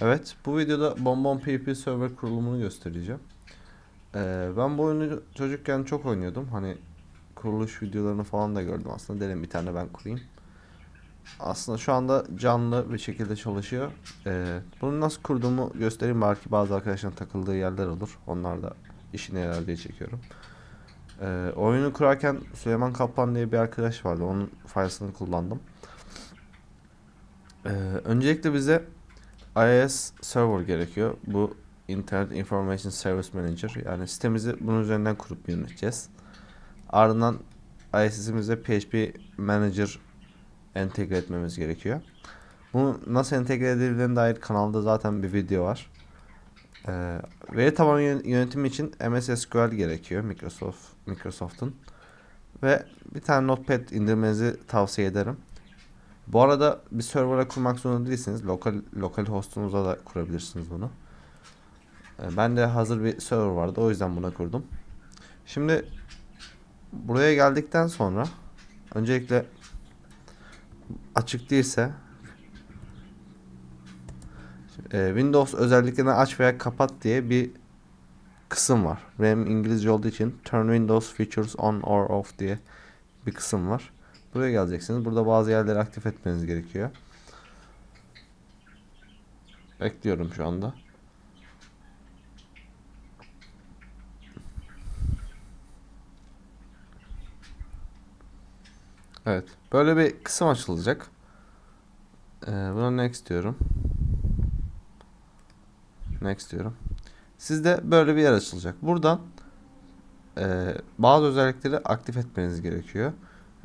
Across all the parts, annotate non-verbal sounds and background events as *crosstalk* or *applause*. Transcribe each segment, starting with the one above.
Evet, bu videoda Bonbon PvP server kurulumunu göstereceğim. Ee, ben bu oyunu çocukken çok oynuyordum. Hani kuruluş videolarını falan da gördüm aslında. Dedim bir tane ben kurayım. Aslında şu anda canlı bir şekilde çalışıyor. Ee, bunu nasıl kurduğumu göstereyim. Belki bazı arkadaşların takıldığı yerler olur. Onlar da işine yarar çekiyorum. Ee, oyunu kurarken Süleyman Kaplan diye bir arkadaş vardı. Onun faydasını kullandım. Ee, öncelikle bize IIS server gerekiyor. Bu Internet Information Service Manager. Yani sitemizi bunun üzerinden kurup yöneteceğiz. Ardından IIS'imize PHP Manager entegre etmemiz gerekiyor. Bunu nasıl entegre edildiğine dair kanalda zaten bir video var. Ee, veri tabanı yön- yönetimi için MS SQL gerekiyor Microsoft Microsoft'un. Ve bir tane Notepad indirmenizi tavsiye ederim. Bu arada bir server'a kurmak zorunda değilsiniz. Lokal lokal hostunuza da kurabilirsiniz bunu. Ee, Ben de hazır bir server vardı. O yüzden buna kurdum. Şimdi buraya geldikten sonra öncelikle açık değilse e, Windows özelliklerini aç veya kapat diye bir kısım var. Benim İngilizce olduğu için Turn Windows Features On or Off diye bir kısım var. Buraya geleceksiniz. Burada bazı yerleri aktif etmeniz gerekiyor. Bekliyorum şu anda. Evet. Böyle bir kısım açılacak. Ee, buna next diyorum. Next diyorum. Sizde böyle bir yer açılacak. Buradan e, bazı özellikleri aktif etmeniz gerekiyor.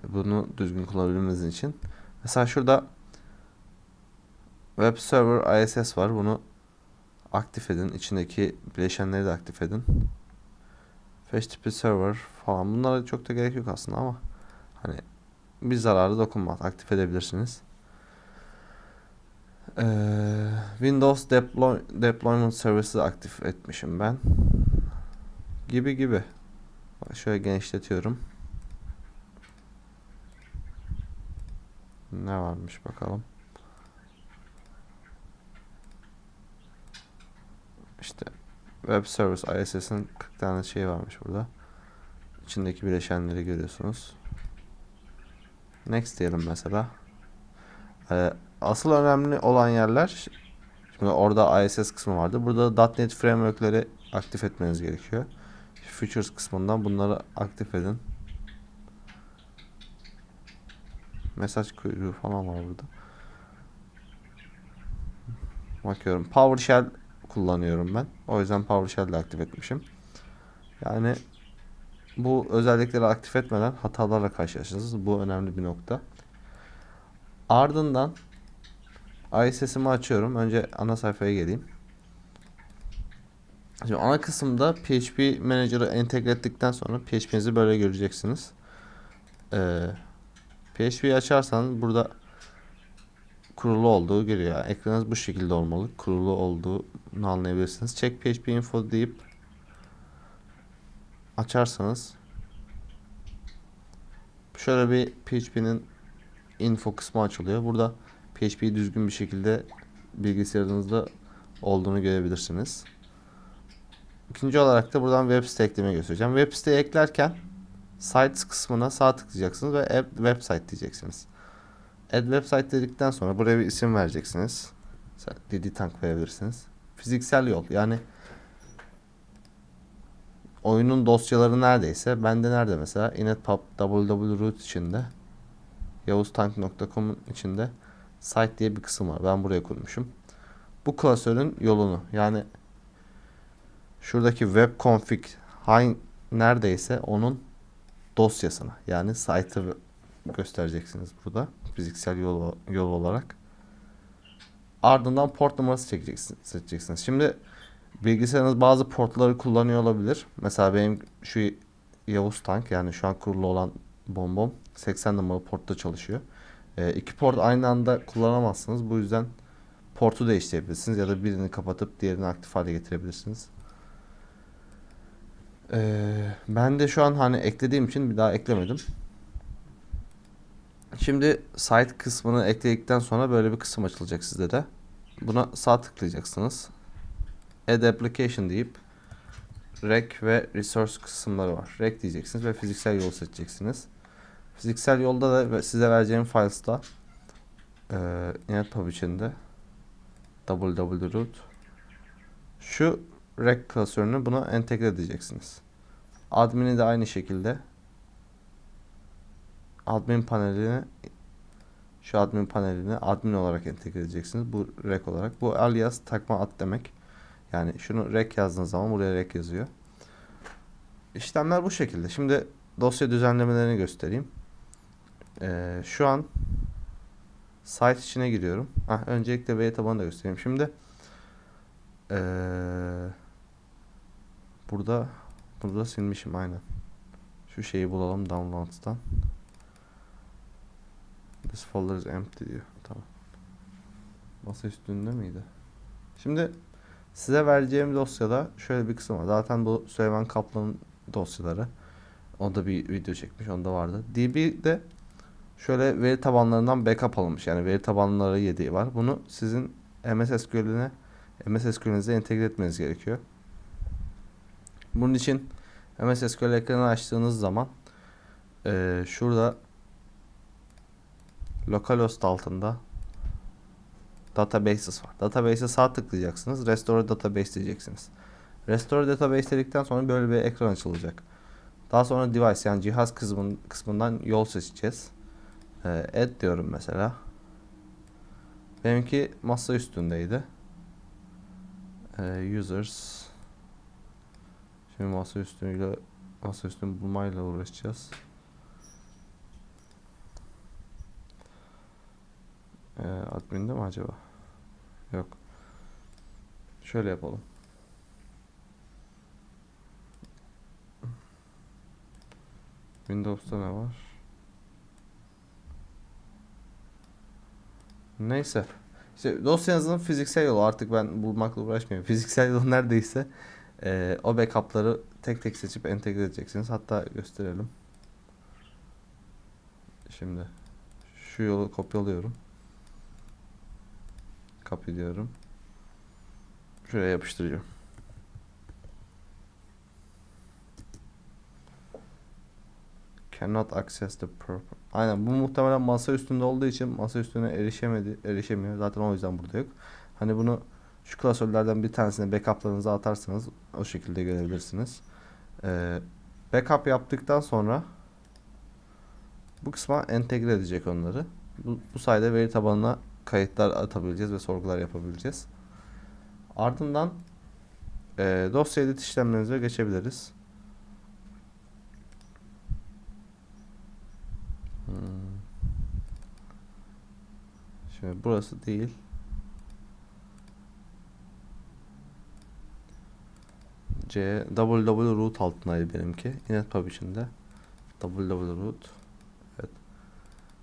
Bunu düzgün kullanabilmeniz için. Mesela şurada Web Server ISS var. Bunu aktif edin. İçindeki bileşenleri de aktif edin. FTP Server falan. Bunlara çok da gerek yok aslında ama hani bir zararı dokunmaz. Aktif edebilirsiniz. Ee, Windows Deploy Deployment Services aktif etmişim ben. Gibi gibi. Şöyle genişletiyorum. Ne varmış bakalım. İşte Web Service ISS'in 40 tane şey varmış burada. İçindeki bileşenleri görüyorsunuz. Next diyelim mesela. Ee, asıl önemli olan yerler şimdi orada ISS kısmı vardı. Burada .NET framework'leri aktif etmeniz gerekiyor. Features kısmından bunları aktif edin. Mesaj kuyruğu falan var burada. Bakıyorum. PowerShell kullanıyorum ben. O yüzden PowerShell aktif etmişim. Yani bu özellikleri aktif etmeden hatalarla karşılaşırsınız. Bu önemli bir nokta. Ardından ISS'imi açıyorum. Önce ana sayfaya geleyim. Şimdi ana kısımda PHP Manager'ı entegre ettikten sonra PHP'nizi böyle göreceksiniz. Ee, PHP'yi açarsanız burada kurulu olduğu. Yani ekranınız bu şekilde olmalı. Kurulu olduğunu anlayabilirsiniz. Check PHP info deyip açarsanız şöyle bir PHP'nin info kısmı açılıyor. Burada PHP'yi düzgün bir şekilde bilgisayarınızda olduğunu görebilirsiniz. İkinci olarak da buradan web site ekleme göstereceğim. Web site eklerken sites kısmına sağ tıklayacaksınız ve add website diyeceksiniz. Add website dedikten sonra buraya bir isim vereceksiniz. Didi Tank verebilirsiniz. Fiziksel yol yani oyunun dosyaları neredeyse bende nerede mesela inetpub www içinde yavuztank.com'un içinde site diye bir kısım var. Ben buraya kurmuşum. Bu klasörün yolunu yani şuradaki web config neredeyse onun dosyasını yani site'ı göstereceksiniz burada fiziksel yol, yol olarak. Ardından port numarası çekeceksiniz, seçeceksiniz. Şimdi bilgisayarınız bazı portları kullanıyor olabilir. Mesela benim şu Yavuz Tank yani şu an kurulu olan bombom 80 numaralı portta çalışıyor. E, iki port aynı anda kullanamazsınız. Bu yüzden portu değiştirebilirsiniz ya da birini kapatıp diğerini aktif hale getirebilirsiniz. Ee, ben de şu an hani eklediğim için bir daha eklemedim. Şimdi site kısmını ekledikten sonra böyle bir kısım açılacak sizde de. buna sağ tıklayacaksınız. Add application deyip rec ve resource kısımları var. Rec diyeceksiniz ve fiziksel yol seçeceksiniz. Fiziksel yolda da size vereceğim files'ta eee inetpub içinde www şu rec klasörünü buna entegre edeceksiniz. Admin'i de aynı şekilde admin panelini şu admin panelini admin olarak entegre edeceksiniz. Bu rec olarak. Bu alias takma ad demek. Yani şunu rec yazdığınız zaman buraya rec yazıyor. İşlemler bu şekilde. Şimdi dosya düzenlemelerini göstereyim. Ee, şu an site içine giriyorum. Ah, öncelikle veri tabanı da göstereyim. Şimdi ee, burada burada silmişim aynen. Şu şeyi bulalım downloads'tan. This folder is empty diyor. Tamam. Masa üstünde miydi? Şimdi size vereceğim dosyada şöyle bir kısım var. Zaten bu Süleyman Kaplan'ın dosyaları. Onda bir video çekmiş. Onda vardı. DB'de şöyle veri tabanlarından backup alınmış. Yani veri tabanları yedeği var. Bunu sizin MS SQL'ine MS SQL'inize entegre etmeniz gerekiyor. Bunun için MS SQL ekranı açtığınız zaman eee, şurada localhost altında databases var. Database'e sağ tıklayacaksınız. Restore database diyeceksiniz. Restore database dedikten sonra böyle bir ekran açılacak. Daha sonra device yani cihaz kısmın, kısmından yol seçeceğiz. Ee, add diyorum mesela. Benimki masa üstündeydi. Ee, users Şimdi masa üstüyle masa üstünü bulmayla uğraşacağız. Ee, admin'de mi acaba? Yok. Şöyle yapalım. Windows'ta ne var? Neyse. İşte dosyanızın fiziksel yolu artık ben bulmakla uğraşmıyorum. *laughs* Fiziksel yolu neredeyse eee, o backup'ları tek tek seçip entegre edeceksiniz. Hatta gösterelim. Şimdi şu yolu kopyalıyorum. Copy. Şuraya yapıştırıyorum. Cannot access the proper. Aynen bu muhtemelen masa üstünde olduğu için masa üstüne erişemedi, erişemiyor. Zaten o yüzden burada yok. Hani bunu şu klasörlerden bir tanesine backup'larınızı atarsanız o şekilde görebilirsiniz. Ee, backup yaptıktan sonra bu kısma entegre edecek onları. Bu, bu sayede veri tabanına kayıtlar atabileceğiz ve sorgular yapabileceğiz. Ardından e, dosya edit işlemlerimize geçebiliriz. Hmm. Şimdi burası değil. C www root altındaydı benimki. Inetpub içinde. www root. Evet.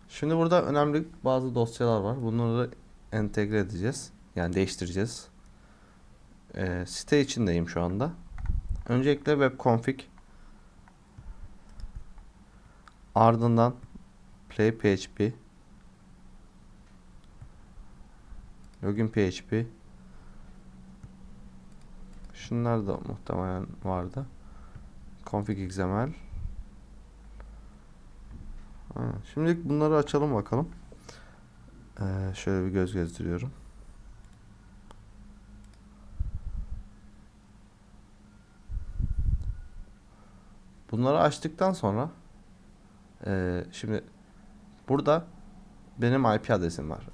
Şimdi burada önemli bazı dosyalar var. Bunları entegre edeceğiz. Yani değiştireceğiz. Ee, site içindeyim şu anda. Öncelikle web config ardından play php login php şunlar da muhtemelen vardı. Config xml. Ha, şimdilik bunları açalım bakalım. Ee, şöyle bir göz gezdiriyorum. Bunları açtıktan sonra ee, şimdi burada benim IP adresim var.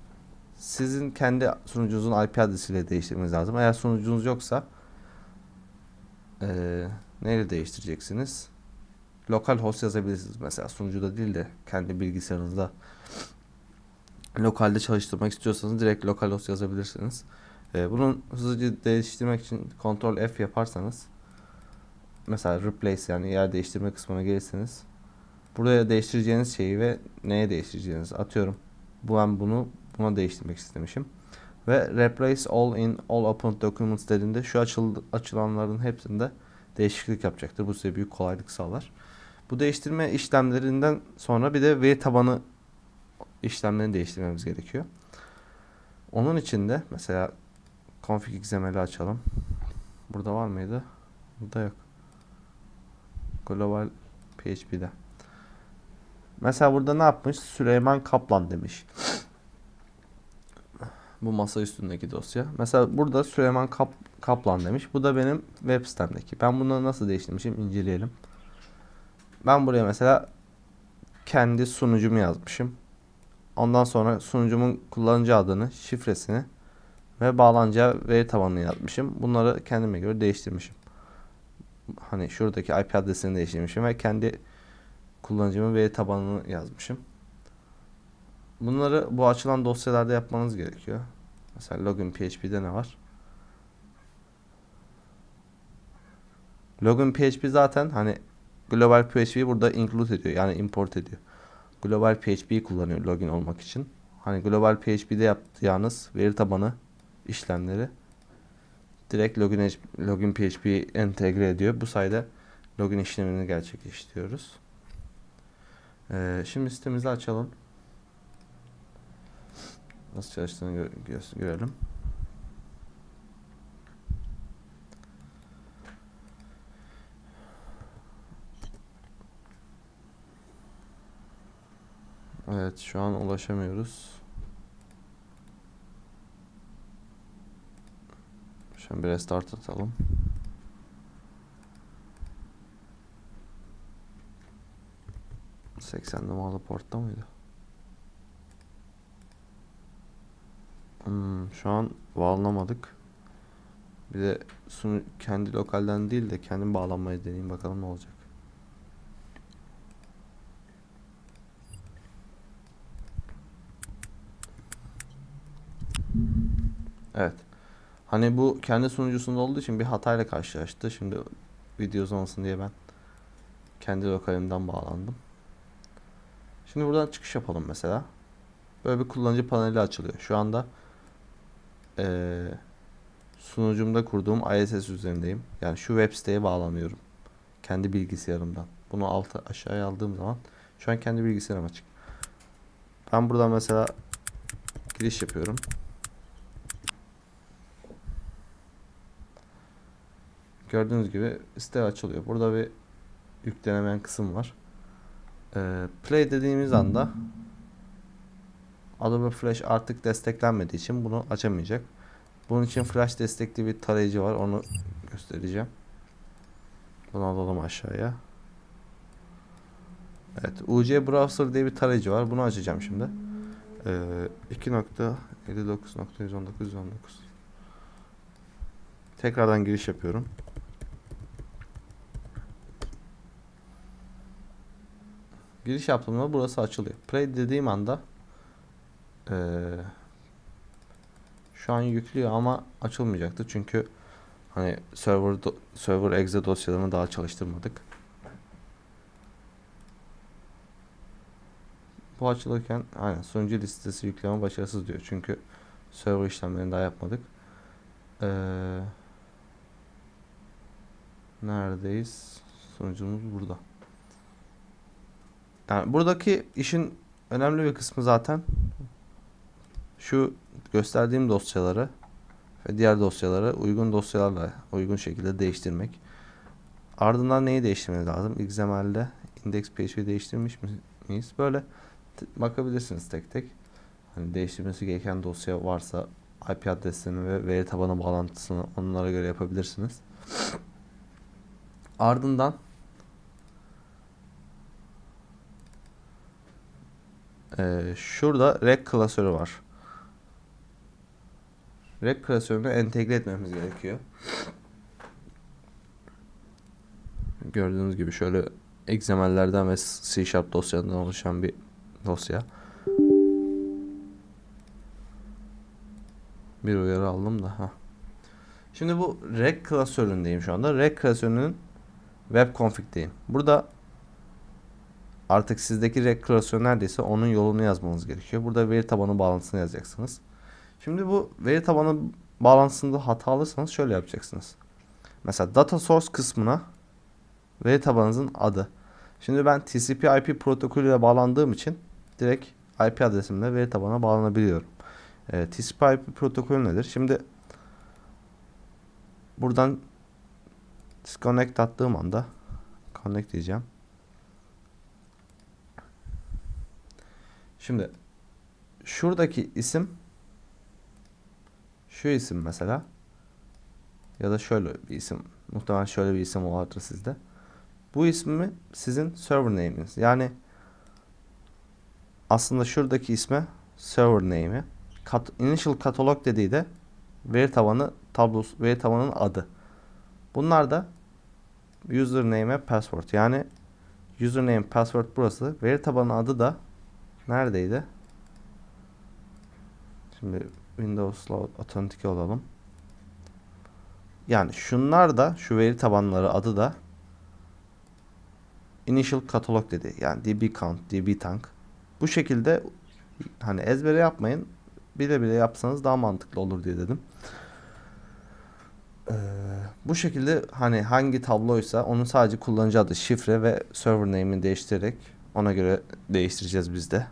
Sizin kendi sunucunuzun IP adresiyle değiştirmeniz lazım. Eğer sunucunuz yoksa ee, neyle değiştireceksiniz? Lokal host yazabilirsiniz mesela sunucuda değil de kendi bilgisayarınızda lokalde çalıştırmak istiyorsanız direkt lokal host yazabilirsiniz. Ee, bunun hızlıca değiştirmek için Ctrl F yaparsanız mesela replace yani yer değiştirme kısmına gelirseniz buraya değiştireceğiniz şeyi ve neye değiştireceğiniz atıyorum. Bu ben bunu buna değiştirmek istemişim. Ve replace all in all open documents dediğinde şu açıldı, açılanların hepsinde değişiklik yapacaktır. Bu size büyük kolaylık sağlar. Bu değiştirme işlemlerinden sonra bir de veri tabanı işlemlerini değiştirmemiz gerekiyor. Onun için de mesela config XML'i açalım. Burada var mıydı? Burada yok. Global PHP'de. Mesela burada ne yapmış? Süleyman Kaplan demiş. Bu masa üstündeki dosya. Mesela burada Süleyman Kap Kaplan demiş. Bu da benim web sitemdeki. Ben bunu nasıl değiştirmişim? İnceleyelim. Ben buraya mesela kendi sunucumu yazmışım. Ondan sonra sunucumun kullanıcı adını, şifresini ve bağlanacağı veri tabanını yazmışım. Bunları kendime göre değiştirmişim. Hani şuradaki IP adresini değiştirmişim ve kendi kullanıcımın veri tabanını yazmışım. Bunları bu açılan dosyalarda yapmanız gerekiyor. Mesela login PHP'de ne var? Login PHP zaten hani global PHP burada include ediyor yani import ediyor. Global PHP'yi kullanıyor login olmak için. Hani global PHP'de yapacağınız veri tabanı işlemleri direkt login, login PHP'yi entegre ediyor. Bu sayede login işlemini gerçekleştiriyoruz. Ee, şimdi sitemizi açalım. Nasıl çalıştığını gö gö görelim. Evet şu an ulaşamıyoruz. An bir restart atalım. Seksen numaralı portta mıydı? Hmm, şu an bağlanamadık. Bir de sunu kendi lokalden değil de kendim bağlanmayı deneyeyim bakalım ne olacak. Evet. Hani bu kendi sunucusunda olduğu için bir hatayla karşılaştı. Şimdi video uzamasın diye ben kendi lokalimden bağlandım. Şimdi buradan çıkış yapalım mesela. Böyle bir kullanıcı paneli açılıyor. Şu anda eee sunucumda kurduğum ISS üzerindeyim. Yani şu web siteye bağlanıyorum. Kendi bilgisayarımdan. Bunu alta aşağıya aldığım zaman şu an kendi bilgisayarım açık. Ben buradan mesela giriş yapıyorum. Gördüğünüz gibi site açılıyor. Burada bir yüklenemeyen kısım var. Ee, play dediğimiz anda Adobe Flash artık desteklenmediği için bunu açamayacak. Bunun için Flash destekli bir tarayıcı var. Onu göstereceğim. Bunu alalım aşağıya. Evet. UC Browser diye bir tarayıcı var. Bunu açacağım şimdi. Ee, 2.59.119.119 Tekrardan giriş yapıyorum. Giriş yaptığımda burası açılıyor. Play dediğim anda ee, şu an yüklüyor ama açılmayacaktı çünkü hani server do, server exe dosyalarını daha çalıştırmadık. Bu açılırken aynen sunucu listesi yükleme başarısız diyor. Çünkü server işlemlerini daha yapmadık. Ee, neredeyiz? Sunucumuz burada. Yani buradaki işin önemli bir kısmı zaten şu gösterdiğim dosyaları ve diğer dosyaları uygun dosyalarla uygun şekilde değiştirmek. Ardından neyi değiştirmemiz lazım? XML'de index PHP değiştirmiş miyiz? Böyle bakabilirsiniz tek tek. Hani değiştirmesi gereken dosya varsa IP adresini ve veri tabanı bağlantısını onlara göre yapabilirsiniz. Ardından e, şurada rec klasörü var. Rec klasörünü entegre etmemiz gerekiyor. Gördüğünüz gibi şöyle XML'lerden ve C Sharp dosyalarından oluşan bir dosya. Bir uyarı aldım da. ha. Şimdi bu rec klasöründeyim şu anda. Rec klasörünün web config'deyim. Burada artık sizdeki rec klasörü neredeyse onun yolunu yazmanız gerekiyor. Burada veri tabanı bağlantısını yazacaksınız. Şimdi bu veri tabanı bağlantısında hata alırsanız şöyle yapacaksınız. Mesela data source kısmına veri tabanınızın adı. Şimdi ben TCP/IP protokolüyle bağlandığım için direkt IP adresimle veri tabanına bağlanabiliyorum. E, TCP/IP protokolü nedir? Şimdi buradan disconnect attığım anda connect diyeceğim. Şimdi şuradaki isim şu isim mesela ya da şöyle bir isim muhtemelen şöyle bir isim vardır sizde. Bu ismi sizin server name'iniz. Yani aslında şuradaki isme server name'i. Kat, initial catalog dediği de veri tabanı tablosu, veri tabanının adı. Bunlar da username password. Yani username password burası. Veri tabanı adı da neredeydi? Şimdi Windows'la authentic olalım. Yani şunlar da şu veri tabanları adı da initial catalog dedi. Yani db count, db tank. Bu şekilde hani ezbere yapmayın. Bile bile yapsanız daha mantıklı olur diye dedim. Ee, bu şekilde hani hangi tabloysa onun sadece kullanıcı adı, şifre ve server name'ini değiştirerek ona göre değiştireceğiz biz de.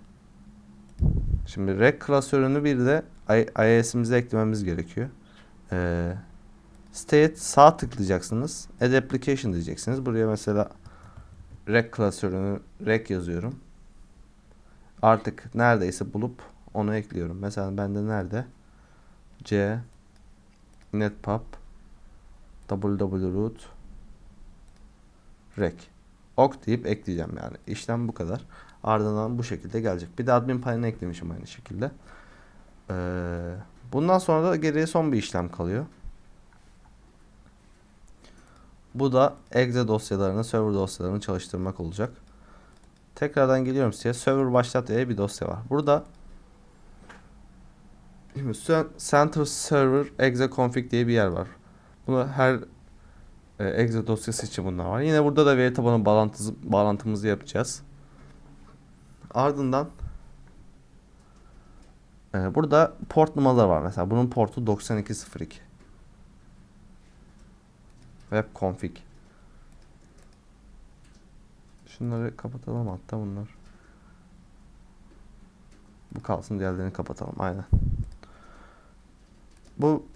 Şimdi rec klasörünü bir de IIS'imize eklememiz gerekiyor. Ee, state sağ tıklayacaksınız. Add application diyeceksiniz. Buraya mesela rec klasörünü rec yazıyorum. Artık neredeyse bulup onu ekliyorum. Mesela bende nerede? C netpub www rec ok deyip ekleyeceğim yani. İşlem bu kadar. Ardından bu şekilde gelecek. Bir de admin payını eklemişim aynı şekilde. Ee, bundan sonra da geriye son bir işlem kalıyor. Bu da exe dosyalarını, server dosyalarını çalıştırmak olacak. Tekrardan geliyorum size. Server başlat diye bir dosya var. Burada center server exe config diye bir yer var. Bunu her e, exe dosyası için bunlar var. Yine burada da veri tabanı bağlantısı, bağlantımızı yapacağız. Ardından e, burada port numaraları var. Mesela bunun portu 9202. Web config. Şunları kapatalım hatta bunlar. Bu kalsın diğerlerini kapatalım. Aynen. Bu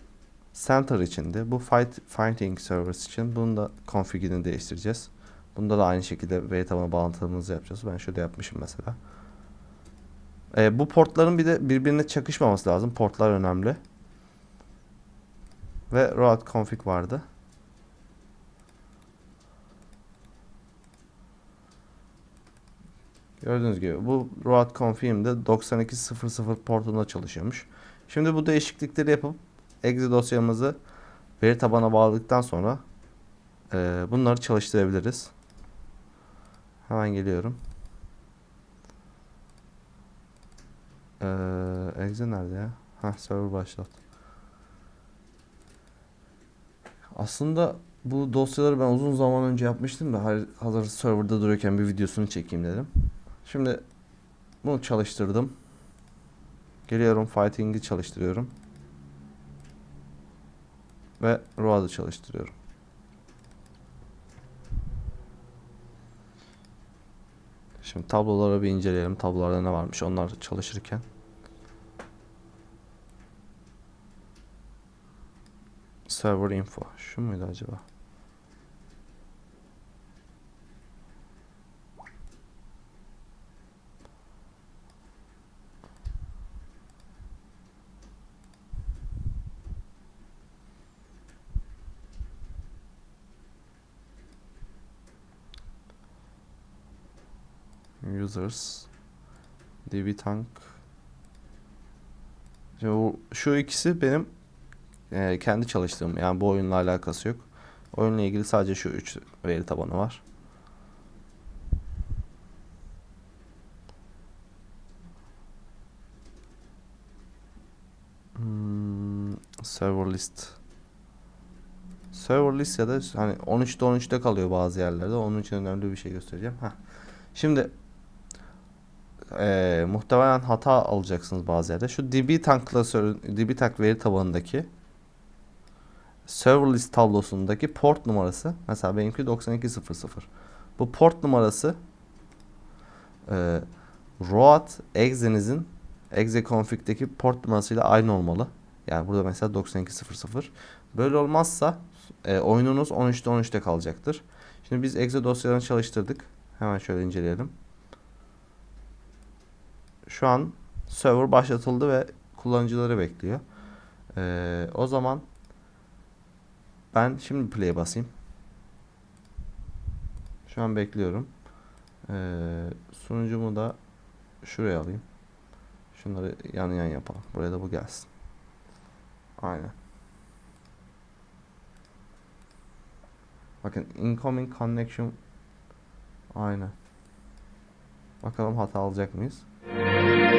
center içinde. Bu fight, finding service için. Bunun da config'ini değiştireceğiz. Bunda da aynı şekilde veri tabanı bağlantımızı yapacağız. Ben şöyle yapmışım mesela. Ee, bu portların bir de birbirine çakışmaması lazım. Portlar önemli. Ve route config vardı. Gördüğünüz gibi bu route config'imde 9200 portunda çalışıyormuş. Şimdi bu değişiklikleri yapıp exe dosyamızı veri tabana bağladıktan sonra e, bunları çalıştırabiliriz. Hemen geliyorum. Ee, exe nerede ya? Ha server başlat. Aslında bu dosyaları ben uzun zaman önce yapmıştım da hazır serverda duruyorken bir videosunu çekeyim dedim. Şimdi bunu çalıştırdım. Geliyorum fighting'i çalıştırıyorum. Ve ROAD'ı çalıştırıyorum. Şimdi tabloları bir inceleyelim. Tablolarda ne varmış onlar çalışırken. Server info. Şu muydu acaba? Users dbtank şu ikisi benim e, kendi çalıştığım yani bu oyunla alakası yok. Oyunla ilgili sadece şu üç veri tabanı var. Hmm, server list. Server list ya da hani 13'te 13'te kalıyor bazı yerlerde. Onun için önemli bir şey göstereceğim. Heh. Şimdi e, muhtemelen hata alacaksınız bazı yerde. Şu DB tank klasörü, DB tank veri tabanındaki server list tablosundaki port numarası mesela benimki 9200. Bu port numarası e, ROAT exe'nizin exe config'deki port numarasıyla aynı olmalı. Yani burada mesela 9200. Böyle olmazsa e, oyununuz 13'te 13'te kalacaktır. Şimdi biz exe dosyalarını çalıştırdık. Hemen şöyle inceleyelim. Şu an server başlatıldı ve kullanıcıları bekliyor. Ee, o zaman ben şimdi play'e basayım. Şu an bekliyorum. Ee, sunucumu da şuraya alayım. Şunları yan yan yapalım. Buraya da bu gelsin. Aynen. Bakın incoming connection aynen. Bakalım hata alacak mıyız? Thank you.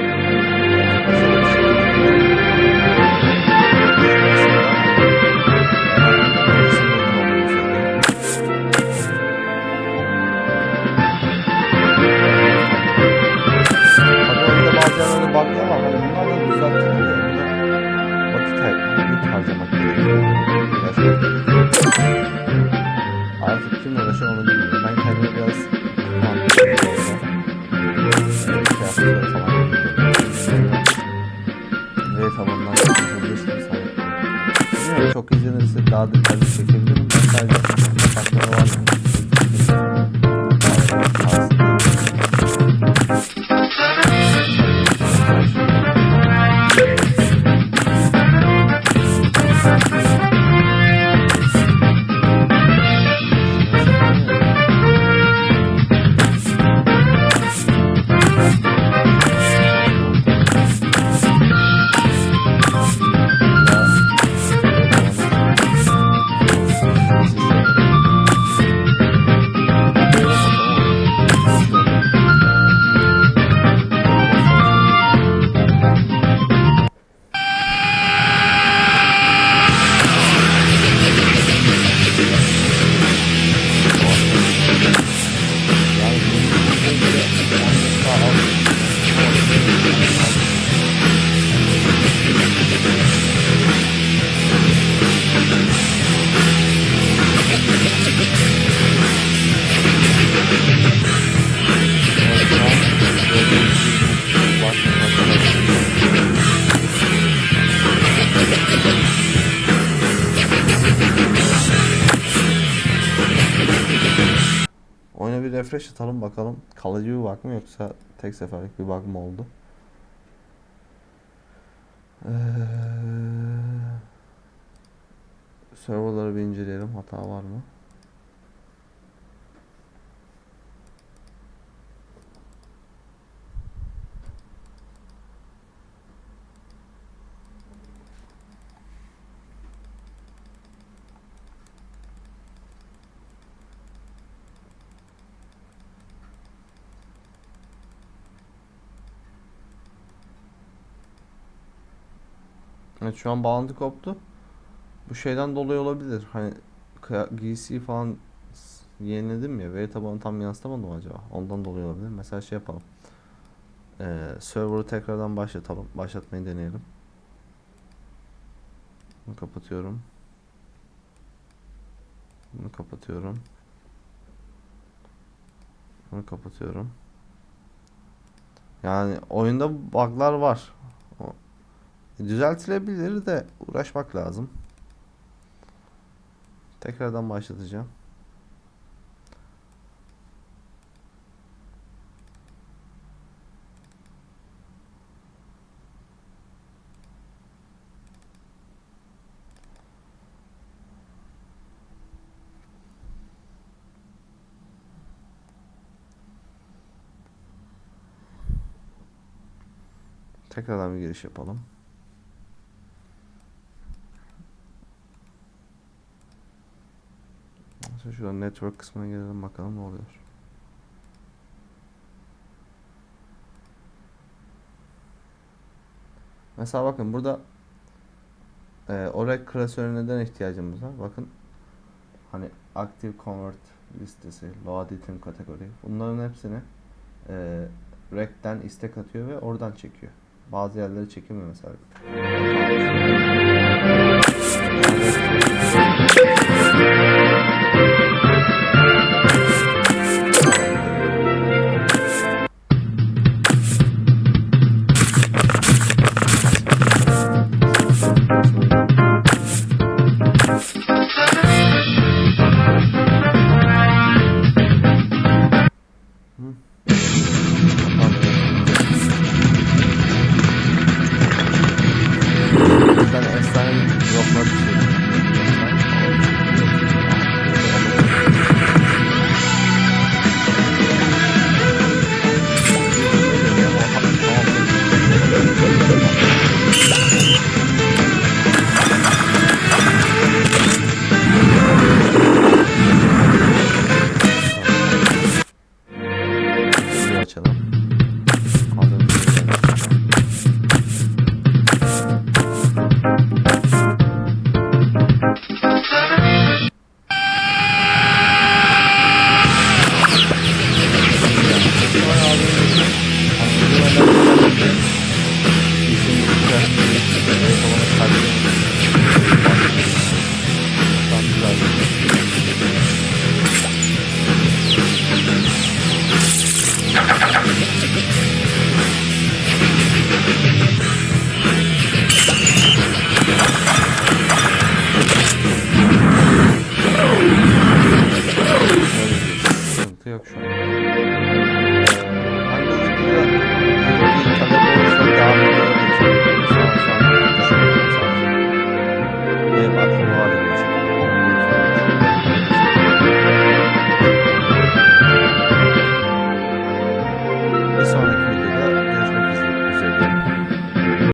Bir refresh atalım bakalım kalıcı bir bug mı yoksa tek seferlik bir bug mı oldu? Ee, serverları bir inceleyelim hata var mı? Evet şu an bağlantı koptu. Bu şeyden dolayı olabilir. Hani giysiyi falan yeniledim ya. Veri tabanı tam yansıtamadım acaba. Ondan dolayı olabilir. Mesela şey yapalım. Ee, server'ı tekrardan başlatalım. Başlatmayı deneyelim. Bunu kapatıyorum. Bunu kapatıyorum. Bunu kapatıyorum. Yani oyunda bug'lar var. Düzeltilebilir de uğraşmak lazım. Tekrardan başlatacağım. Tekrardan bir giriş yapalım. Mesela şuradan network kısmına gelelim bakalım ne oluyor. Mesela bakın burada e, Oracle klasörüne neden ihtiyacımız var? Bakın hani Active Convert listesi, Load Item kategori bunların hepsini e, Rec'ten istek atıyor ve oradan çekiyor. Bazı yerleri çekemiyor mesela.